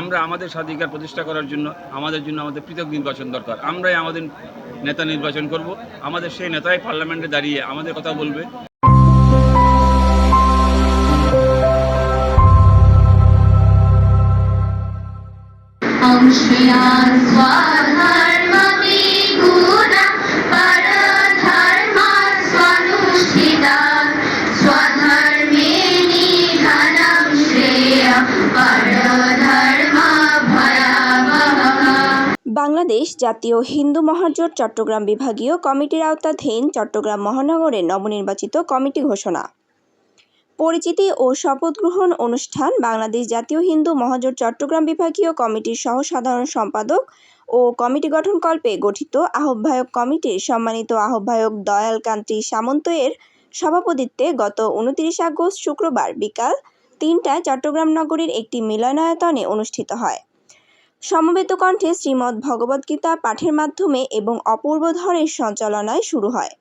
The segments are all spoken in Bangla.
আমরা আমাদের স্বাধিকার প্রতিষ্ঠা করার জন্য, আমাদের জন্য আমাদের পৃথক নির্বাচন দরকার। আমরাই আমাদের নেতা নির্বাচন করব। আমাদের সেই নেতাই পার্লামেন্টে দাঁড়িয়ে আমাদের কথা বলবে। বাংলাদেশ জাতীয় হিন্দু মহাজোট চট্টগ্রাম বিভাগীয় কমিটির আওতাধীন চট্টগ্রাম মহানগরের নবনির্বাচিত কমিটি ঘোষণা। পরিচিতি ও শপথ গ্রহণ অনুষ্ঠান বাংলাদেশ জাতীয় হিন্দু মহাজোট চট্টগ্রাম বিভাগীয় কমিটির সহ সাধারণ সম্পাদক ও কমিটি গঠনকল্পে গঠিত আহ্বায়ক কমিটির সম্মানিত আহ্বায়ক দয়াল কান্তি সামন্ত এর সভাপতিত্বে গত উনত্রিশ আগস্ট শুক্রবার বিকাল তিনটায় চট্টগ্রাম নগরীর একটি মিলনায়তনে অনুষ্ঠিত হয়। সমবেত কণ্ঠে শ্রীমদ্ ভগবদ্গীতা পাঠের মাধ্যমে এবং অপূর্ব ধরের সঞ্চালনায় শুরু হয়।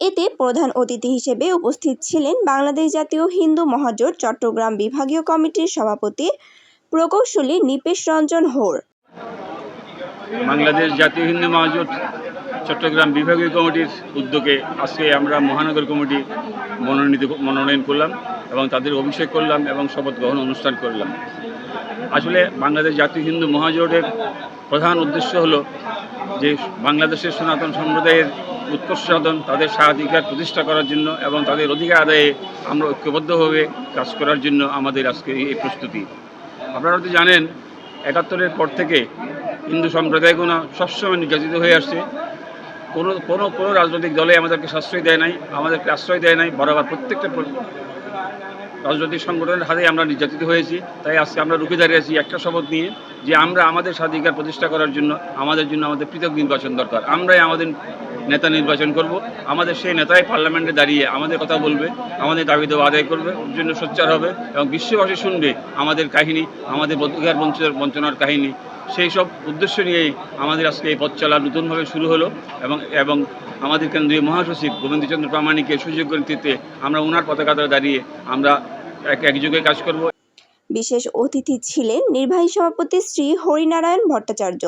এতে প্রধান অতিথি হিসেবে উপস্থিত ছিলেন বাংলাদেশ জাতীয় হিন্দু মহাজোট চট্টগ্রাম বিভাগীয় কমিটির সভাপতি প্রকৌশলী নিপেশ রঞ্জন হোর বাংলাদেশ জাতীয় হিন্দু মহাজোট চট্টগ্রাম বিভাগীয় কমিটির উদ্যোগে আজকে আমরা মহানগর কমিটি মনোনীত মনোনয়ন করলাম এবং তাদের অভিষেক করলাম এবং শপথ গ্রহণ অনুষ্ঠান করলাম। আসলে বাংলাদেশ জাতীয় হিন্দু মহাজোটের প্রধান উদ্দেশ্য হলো যে বাংলাদেশের সনাতন সম্প্রদায়ের উৎকর্ষ সাধন, তাদের স্বাধিকার প্রতিষ্ঠা করার জন্য এবং তাদের অধিকার আদায়ে আমরা ঐক্যবদ্ধভাবে কাজ করার জন্য আমাদের আজকে এই প্রস্তুতি। আপনারা তো জানেন, একাত্তরের পর থেকে হিন্দু সম্প্রদায়গুলো সবসময় নির্যাতিত হয়ে আসছে। কোনো কোনো কোনো রাজনৈতিক দলে আমাদেরকে সাশ্রয় দেয় নাই, আমাদেরকে আশ্রয় দেয় নাই, বরাবর প্রত্যেকটা রাজনৈতিক সংগঠনের হাতে আমরা নির্যাতিত হয়েছি। তাই আজকে আমরা রুখে দাঁড়িয়ে আছি একটা শপথ নিয়ে যে আমরা আমাদের স্বাধিকার প্রতিষ্ঠা করার জন্য, আমাদের জন্য আমাদের পৃথক নির্বাচন দরকার। আমরাই আমাদের নেতা নির্বাচন করব। আমাদের সেই নেতাই পার্লামেন্টে দাঁড়িয়ে আমাদের কথা বলবে, আমাদের দাবি দেওয়া আদায় করবে, ওর জন্য সোচ্চার হবে এবং বিশ্ববাসী শুনবে আমাদের কাহিনী, আমাদের অধিকার বঞ্চনার কাহিনী। সেই সব উদ্দেশ্য নিয়েই আমাদের আজকে এই পথ চলা নতুনভাবে শুরু হলো এবং এবং আমাদের কেন্দ্রীয় মহাসচিব গোবিন্দচন্দ্র প্রামাণিকের সুযোগ্য নেতৃত্বে আমরা ওনার পতাকাতে দাঁড়িয়ে আমরা এক একযোগে কাজ করব। বিশেষ অতিথি ছিলেন নির্বাহী সভাপতি শ্রী হরিনারায়ণ ভট্টাচার্য,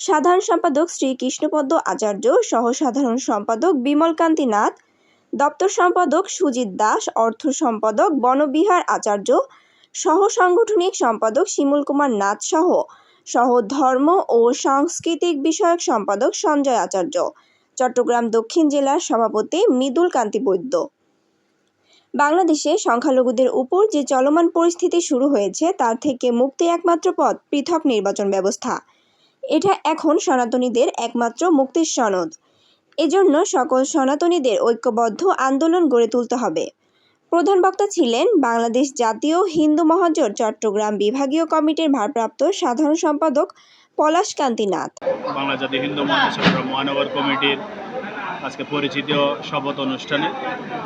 সাধারণ সম্পাদক শ্রী কৃষ্ণপদ্ম আচার্য সহ সাধারণ সম্পাদক বিমলকান্তি নাথ, দপ্তর সম্পাদক সুজিত দাস, অর্থ সম্পাদক বনবিহার আচার্য সহ সাংগঠনিক সম্পাদক শিমুল কুমার নাথ সহ সহ ধর্ম ও সাংস্কৃতিক বিষয়ক সম্পাদক সঞ্জয় আচার্য। চট্টগ্রাম দক্ষিণ জেলার সভাপতি মৃদুল কান্তি বৈদ্য। বাংলাদেশে সংখ্যালঘুদের উপর যে চলমান পরিস্থিতি শুরু হয়েছে, তার থেকে মুক্তি একমাত্র পথ পৃথক নির্বাচন ব্যবস্থা। এটা এখন সনাতনীদের একমাত্র মুক্তির সনদ। এজন্য সকল সনাতনীদের ঐক্যবদ্ধ আন্দোলন গড়ে তুলতে হবে। প্রধান বক্তা ছিলেন বাংলাদেশ জাতীয় হিন্দু মহাজোট চট্টগ্রাম বিভাগীয় কমিটির ভারপ্রাপ্ত সাধারণ সম্পাদক পলাশ কান্তি নাথ বাংলা জাতীয় হিন্দু মহাসভা মহানগর কমিটির আজকে পরিচিত শপথ অনুষ্ঠানে।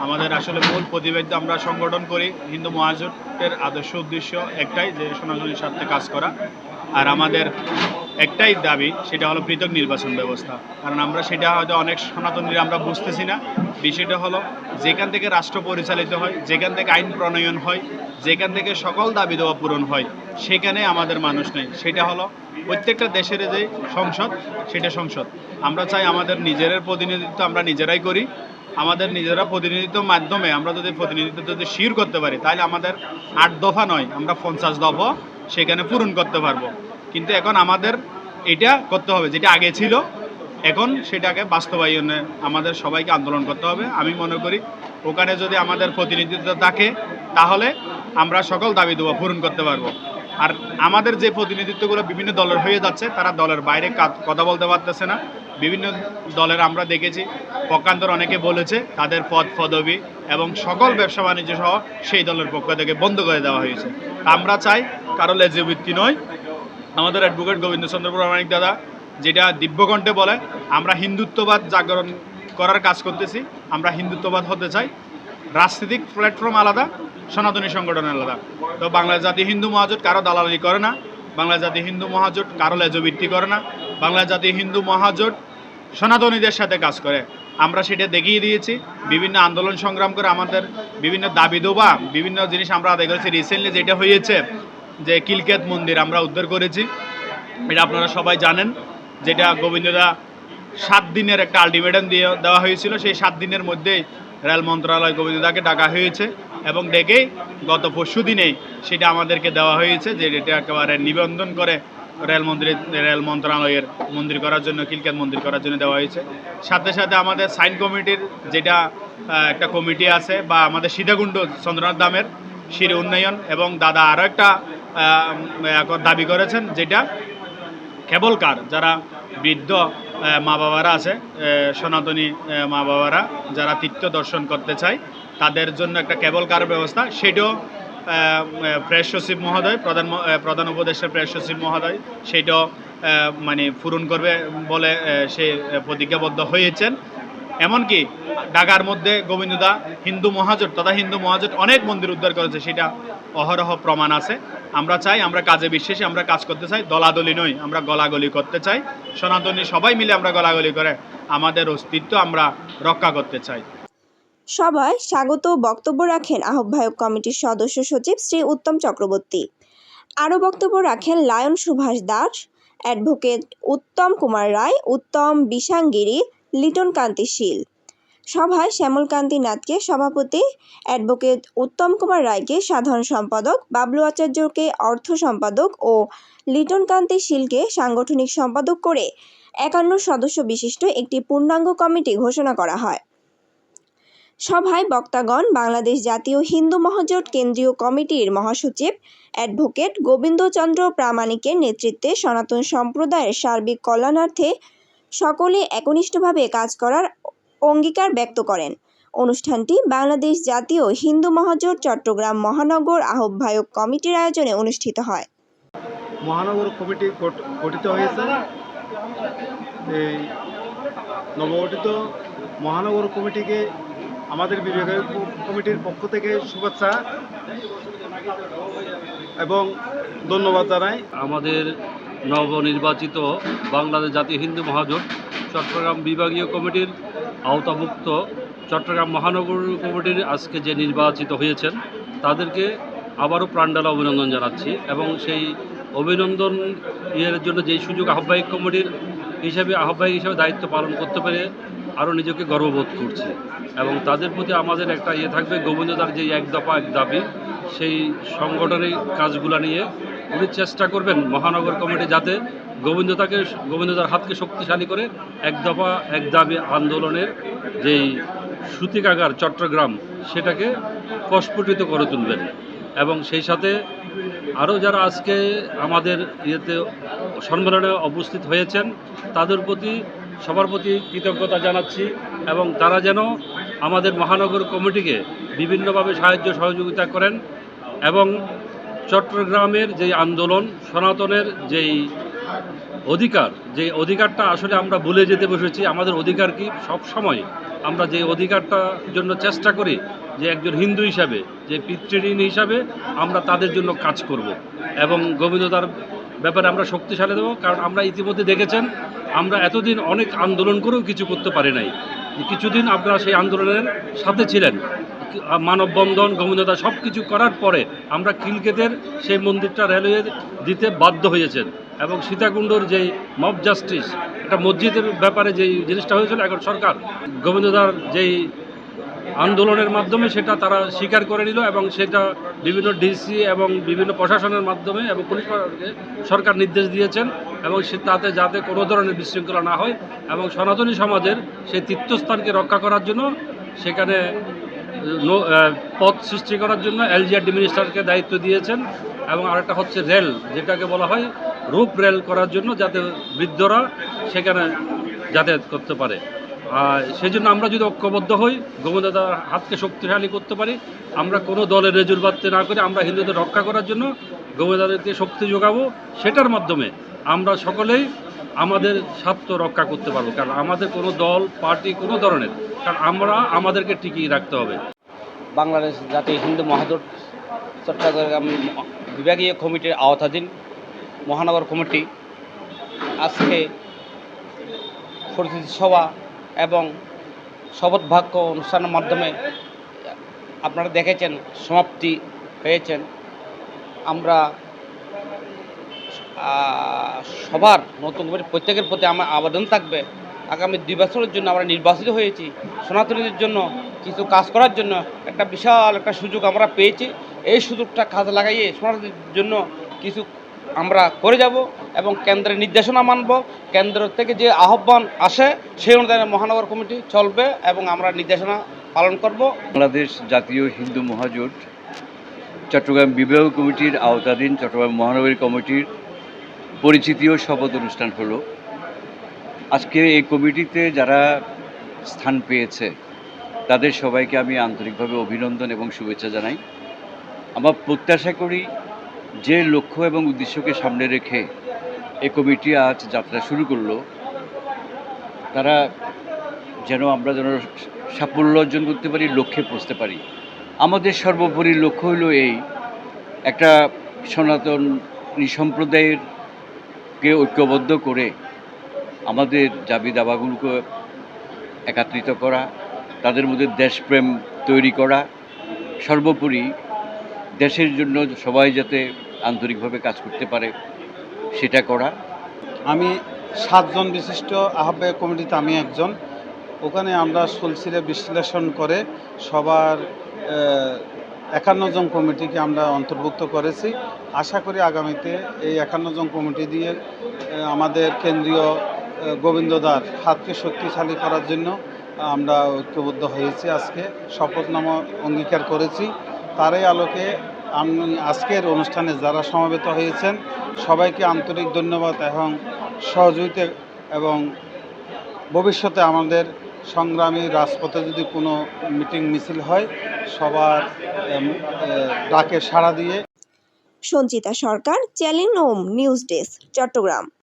আমাদের আসলে মূল প্রতিবেদ্য আমরা সংগঠন করি হিন্দু মহাজোটের আদর্শ উদ্দেশ্য একটাই, যে সনাতনীর স্বার্থে কাজ করা। আর আমাদের একটাই দাবি, সেটা হলো পৃথক নির্বাচন ব্যবস্থা। কারণ আমরা সেটা হয়তো অনেক সনাতনীরা আমরা বুঝতেছি না। বিষয়টা হলো, যেখান থেকে রাষ্ট্র পরিচালিত হয়, যেখান থেকে আইন প্রণয়ন হয়, যেখান থেকে সকল দাবি দেওয়া পূরণ হয়, সেখানে আমাদের মানুষ নেই। সেটা হলো, প্রত্যেকটা দেশের যে সংসদ, সেটা সংসদ। আমরা চাই আমাদের নিজের প্রতিনিধিত্ব আমরা নিজেরাই করি। আমাদের নিজেরা প্রতিনিধিত্ব মাধ্যমে আমরা যদি প্রতিনিধিত্ব যদি শির করতে পারি, তাহলে আমাদের আট দফা নয়, আমরা পঞ্চাশ দফা সেখানে পূরণ করতে পারব। কিন্তু এখন আমাদের এটা করতে হবে, যেটা আগে ছিল, এখন সেটাকে বাস্তবায়নে আমাদের সবাইকে আন্দোলন করতে হবে। আমি মনে করি ওখানে যদি আমাদের প্রতিনিধিত্ব থাকে, তাহলে আমরা সকল দাবি দেবো পূরণ করতে পারব। আর আমাদের যে প্রতিনিধিত্বগুলো বিভিন্ন দলের হয়ে যাচ্ছে, তারা দলের বাইরে কথা বলতে পারতেছে না। বিভিন্ন দলের আমরা দেখেছি, পক্ষান্তর অনেকে বলেছে তাদের পদ, পদবি এবং সকল ব্যবসা বাণিজ্য সহ সেই দলের পক্ষ থেকে বন্ধ করে দেওয়া হয়েছে। আমরা চাই কারও লেজবৃত্তি নয় আমাদের অ্যাডভোকেট গোবিন্দচন্দ্র প্রামাণিক দাদা, যেটা দিব্যকণ্ঠে বলে, আমরা হিন্দুত্ববাদ জাগরণ করার কাজ করতেছি, আমরা হিন্দুত্ববাদ হতে চাই। রাজনীতিক প্ল্যাটফর্ম আলাদা, সনাতনী সংগঠন আলাদা। তো বাংলা জাতি হিন্দু মহাজোট কারও দালালি করে না বাংলা জাতি হিন্দু মহাজোট কারও লেজবৃত্তি করে না বাংলা জাতি হিন্দু মহাজোট সনাতনীদের সাথে কাজ করে। আমরা সেটা দেখিয়ে দিয়েছি, বিভিন্ন আন্দোলন সংগ্রাম করে আমাদের বিভিন্ন দাবি দোবা, বিভিন্ন জিনিস আমরা আদায় করেছি। রিসেন্টলি যেটা হয়েছে যে কিলকেত মন্দির আমরা উদ্ধার করেছি। এটা আপনারা সবাই জানেন, যেটা গোবিন্দদা সাত দিনের একটা আলটিমেটাম দিয়ে দেওয়া হয়েছিল। সেই সাত দিনের মধ্যেই রেল মন্ত্রণালয় গোবিন্দদাকে ডাকা হয়েছে এবং ডেকেই গত পরশু দিনেই সেটা আমাদেরকে দেওয়া হয়েছে যে এটা একেবারে নিবন্ধন করে রেল মন্দিরে রেল মন্ত্রণালয়ের মন্দির করার জন্য, কিলকেত মন্দির করার জন্য দেওয়া হয়েছে। সাথে সাথে আমাদের সাইন কমিটির যেটা একটা কমিটি আছে বা আমাদের সীতাকুণ্ড চন্দ্রনাথ দামের শির উন্নয়ন এবং দাদা আরও একটা দাবি করেছেন যেটা কেবল কার? যারা বৃদ্ধ মা বাবারা আছে সনাতনী মা বাবারা যারা তীর্থ দর্শন করতে চায়, তাদের জন্য একটা কেবল কার ব্যবস্থা। সেটাও প্রেস সচিব মহোদয়, প্রধান প্রধান উপদেষ্টা প্রেস সচিব মহোদয় সেটাও মানে পূরণ করবে বলে সে প্রতিজ্ঞাবদ্ধ হয়েছেন। এমনকি ঢাকার মধ্যে গোবিন্দদা হিন্দু মহাজোট, তথা হিন্দু মহাজোট অনেক মন্দির উদ্ধার করেছে, সেটা অহরহ প্রমাণ আছে। আমরা চাই, আমরা কাজে বিশ্বাসী, আমরা কাজ করতে চাই, দলাদলি নই, আমরা গলাগলি করতে চাই। সনাতনী সবাই মিলে আমরা গলাগলি করে, আমাদের অস্তিত্ব আমরা রক্ষা করতে চাই। সভায় স্বাগত বক্তব্য রাখেন আহ্বায়ক কমিটির সদস্য সচিব শ্রী উত্তম চক্রবর্তী। আরও বক্তব্য রাখেন লায়ন সুভাষ দাস, অ্যাডভোকেট উত্তম কুমার রায়, উত্তম বিশাঙ্গিরি লিটন কান্তি শীল। সভায় শ্যামলকান্তি নাথকে সভাপতি অ্যাডভোকেট উত্তম কুমার রায়কে সাধারণ সম্পাদক, বাবলু আচার্যকে অর্থ সম্পাদক ও লিটন কান্তি শীলকে সাংগঠনিক সম্পাদক করে একান্ন সদস্য বিশিষ্ট একটি পূর্ণাঙ্গ কমিটি ঘোষণা করা হয়। সভায় বক্তাগণ, বাংলাদেশ জাতীয় হিন্দু মহাজোট কেন্দ্রীয় কমিটির মহাসচিব অ্যাডভোকেট গোবিন্দচন্দ্র প্রামাণিকের নেতৃত্বে সনাতন সম্প্রদায়ের সার্বিক কল্যাণার্থে সকলে একনিষ্ঠভাবে কাজ করার অঙ্গীকার ব্যক্ত করেন। অনুষ্ঠানটি বাংলাদেশ জাতীয় হিন্দু মহাজোট চট্টগ্রাম মহানগর আহ্বায়ক কমিটির আয়োজনে অনুষ্ঠিত হয়। মহানগর কমিটি গঠ- গঠিত হয়েছে। এই নবগঠিত মহানগর কমিটিকে আমাদের বিভাগীয় কমিটির পক্ষ থেকে শুভেচ্ছা এবং ধন্যবাদ জানাই। আমাদের নবনির্বাচিত বাংলাদেশ জাতীয় হিন্দু মহাজোট চট্টগ্রাম বিভাগীয় কমিটির আওতাভুক্ত চট্টগ্রাম মহানগর কমিটির আজকে যে নির্বাচিত হয়েছেন, তাদেরকে আবারও প্রাণডালা অভিনন্দন জানাচ্ছি এবং সেই অভিনন্দন ইয়ের জন্য যেই সুযোগ আহ্বায়ক কমিটির হিসাবে, আহ্বায়ক হিসাবে দায়িত্ব পালন করতে পেরে আরও নিজেকে গর্ববোধ করছি এবং তাদের প্রতি আমাদের একটা ইয়ে থাকবে, গোবিন্দদার যে এক দফা এক দাবি, সেই সংগঠনের কাজগুলো নিয়ে উনি চেষ্টা করবেন মহানগর কমিটি যাতে গোবিন্দতাকে গোবিন্দতার হাতকে শক্তিশালী করে এক দফা, এক দাবি আন্দোলনের যেই সুতিকাগার চট্টগ্রাম, সেটাকে প্রস্ফুটিত করে তুলবেন। এবং সেই সাথে আরও যারা আজকে আমাদের ইয়েতে সম্মেলনে উপস্থিত হয়েছেন, তাদের প্রতি সবার প্রতি কৃতজ্ঞতা জানাচ্ছি এবং তারা যেন আমাদের মহানগর কমিটিকে বিভিন্নভাবে সাহায্য সহযোগিতা করেন এবং চট্টগ্রামের যেই আন্দোলন, সনাতনের যেই অধিকার যে অধিকারটা আসলে আমরা ভুলে যেতে বসেছি, আমাদের অধিকার কি? সব সময় আমরা যে অধিকারটার জন্য চেষ্টা করি, যে একজন হিন্দু হিসাবে, যে পিতৃঋণ হিসাবে আমরা তাদের জন্য কাজ করব। এবং গোবিন্দতার ব্যাপারে আমরা শক্তিশালী দেবো কারণ আমরা ইতিমধ্যে দেখেছেন, আমরা এতদিন অনেক আন্দোলন করেও কিছু করতে পারি নাই। কিছুদিন আপনারা সেই আন্দোলনের সাথে ছিলেন। মানববন্ধন, গোবিন্দতা সব কিছু করার পরে আমরা কিলকেতের সেই মন্দিরটা রেলওয়ে দিতে বাধ্য হয়েছেন। এবং সীতাকুণ্ডর যেই মব জাস্টিস একটা মসজিদের ব্যাপারে যেই জিনিসটা হয়েছিল, এখন সরকার গোবিন্দদার যেই আন্দোলনের মাধ্যমে সেটা তারা স্বীকার করে নিল এবং সেটা বিভিন্ন ডিসি এবং বিভিন্ন প্রশাসনের মাধ্যমে এবং পুলিশ সরকার নির্দেশ দিয়েছেন এবং সে তাতে যাতে কোনো ধরনের বিশৃঙ্খলা না হয় এবং সনাতনী সমাজের সেই তীর্থস্থানকে রক্ষা করার জন্য সেখানে পথ সৃষ্টি করার জন্য এলজিআরডি মিনিস্টারকে দায়িত্ব দিয়েছেন এবং আরেকটা হচ্ছে রেল, যেটাকে বলা হয় রূপ রেল করার জন্য যাতে বৃদ্ধরা সেখানে যাতায়াত করতে পারে। আর সেই জন্য আমরা যদি ঐক্যবদ্ধ হই গোবিন্দদার হাতকে শক্তিশালী করতে পারি, আমরা কোনো দলের রেজুর বাড়তে না করে আমরা হিন্দুদের রক্ষা করার জন্য গোবিন্দাদেরকে শক্তি যোগাবো, সেটার মাধ্যমে আমরা সকলেই আমাদের স্বার্থ রক্ষা করতে পারব। কারণ আমাদের কোনো দল, পার্টি কোনো ধরনের, কারণ আমরা আমাদেরকে টিকিয়ে রাখতে হবে। বাংলাদেশ জাতীয় হিন্দু মহাজোট চট্টগ্রাম বিভাগীয় কমিটির আওতাধীন মহানগর কমিটি আজকে পরিচিতি সভা এবং শপথ বাক্য অনুষ্ঠানের মাধ্যমে আপনারা দেখেছেন, সমাপ্তি হয়েছেন। আমরা সবার নতুন প্রত্যেকের প্রতি আমার আবেদন থাকবে। আগামী দুই বছরের জন্য আমরা নির্বাচিত হয়েছি। সনাতনীদের জন্য, কিছু কাজ করার জন্য একটা বিশাল একটা সুযোগ আমরা পেয়েছি। এই সুযোগটা কাজে লাগাইয়ে সনাতনীদের জন্য কিছু আমরা করে যাব এবং কেন্দ্রের নির্দেশনা মানব। কেন্দ্র থেকে যে আহ্বান আসে, সেই অনুযায়ী মহানগর কমিটি চলবে এবং আমরা নির্দেশনা পালন করব। বাংলাদেশ জাতীয় হিন্দু মহাজোট, চট্টগ্রাম বিবাহ কমিটির আওতাধীন চট্টগ্রাম মহানগরী কমিটির পরিচিতি ও শপথ অনুষ্ঠান হলো। আজকে এই কমিটিতে যারা স্থান পেয়েছে, তাদের সবাইকে আমি আন্তরিকভাবে অভিনন্দন এবং শুভেচ্ছা জানাই। আমার প্রত্যাশা করি যে লক্ষ্য এবং উদ্দেশ্যকে সামনে রেখে এই কমিটি আজ যাত্রা শুরু করল, তারা যেন আমরা যেন সাফল্য অর্জন করতে পারি, লক্ষ্যে পৌঁছতে পারি। আমাদের সর্বোপরি লক্ষ্য হলো এই, একটা সনাতন সম্প্রদায়ের কে ঐক্যবদ্ধ করে আমাদের দাবি দাবাগুলোকে একাত্রিত করা, তাদের মধ্যে দেশপ্রেম তৈরি করা, সর্বোপরি দেশের জন্য সবাই যাতে আন্তরিকভাবে কাজ করতে পারে সেটা করা। আমি সাতজন বিশিষ্ট আহ্বায়ক কমিটিতে আমি একজন। ওখানে আমরা সলসিরে বিশ্লেষণ করে সবার একান্ন জন কমিটিকে আমরা অন্তর্ভুক্ত করেছি। আশা করি আগামীতে এই একান্ন জন কমিটি দিয়ে আমাদের কেন্দ্রীয় গোবিন্দদার হাতকে শক্তিশালী করার জন্য আমরা ঐক্যবদ্ধ হয়েছি আজকে। শপথনামা অঙ্গীকার করেছি। তারই আলোকে আমি আজকের অনুষ্ঠানে যারা সমবেত হয়েছেন, সবাইকে আন্তরিক ধন্যবাদ এবং সহযোগিতা এবং ভবিষ্যতে আমাদের সংগ্রামী রাজপথে যদি কোনো মিটিং মিছিল হয়, সবার ডাকে সাড়া দিয়ে Sanchita Sarkar challenge news desk, Chattogram.